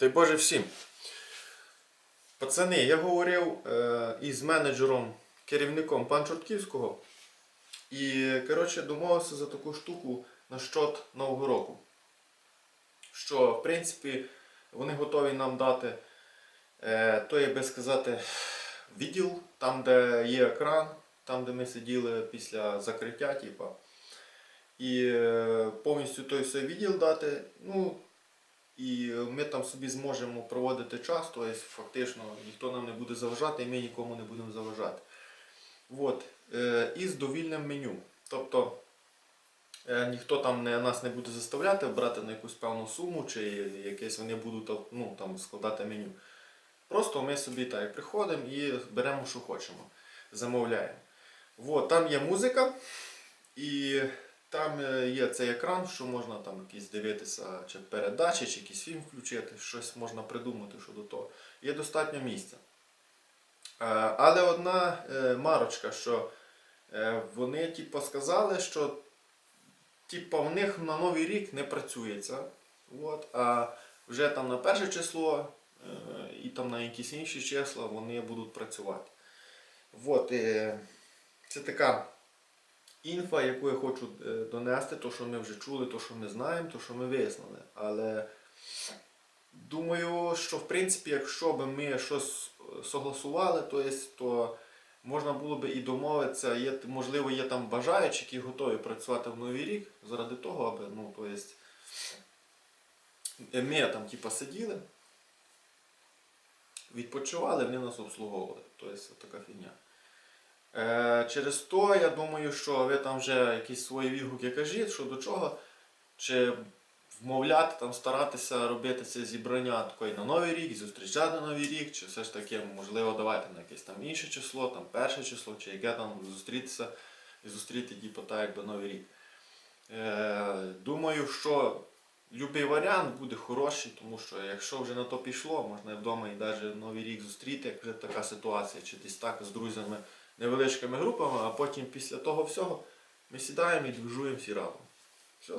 Дай Боже всім. Пацани, я говорив е, із менеджером, керівником пан Чортківського. І, коротше, домовився за таку штуку на щот Нового року. Що, в принципі, вони готові нам дати, е, то як би сказати, відділ, там, де є екран, там, де ми сиділи після закриття, типа. І е, повністю той все відділ дати. Ну, і ми там собі зможемо проводити час, тобто фактично ніхто нам не буде заважати, і ми нікому не будемо заважати. От. Е, і з довільним меню. Тобто е, ніхто там не, нас не буде заставляти брати на якусь певну суму, чи якесь вони будуть ну, там, складати меню. Просто ми собі так приходимо і беремо, що хочемо. Замовляємо. От, там є музика, і там е, є цей екран, що можна там якісь дивитися, чи передачі, чи якийсь фільм включити, щось можна придумати щодо того. Є достатньо місця. Е, Але одна е, марочка, що вони типу, сказали, що типу, в них на Новий рік не працюється. От, а вже там на перше число і там на якісь інші числа вони будуть працювати. От, це така інфа, яку я хочу е, донести, то, що ми вже чули, то, що ми знаємо, то, що ми вияснили. Але думаю, що в принципі, якщо б ми щось е, согласували, то, есть, то можна було б і домовитися, є, можливо, є там бажаючі, які готові працювати в Новий рік заради того, аби, ну, то есть, е, ми там типа, сиділи, відпочивали, вони нас обслуговували. Тобто така фігня. Е, через то я думаю, що ви там вже якісь свої відгуки кажіть, що до чого. Чи вмовляти, там, старатися робити це зібрання такої на Новий рік, зустрічати Новий рік, чи все ж таки, можливо, давайте на якесь там інше число, там перше число, чи яке там зустрітися і зустріти типу, так, якби Новий рік. Е, думаю, що будь-який варіант буде хороший, тому що якщо вже на то пішло, можна вдома і навіть Новий рік зустріти, як вже така ситуація, чи десь так з друзями невеличкими групами, а потім після того всього ми сідаємо і движуємо всі разом. Все.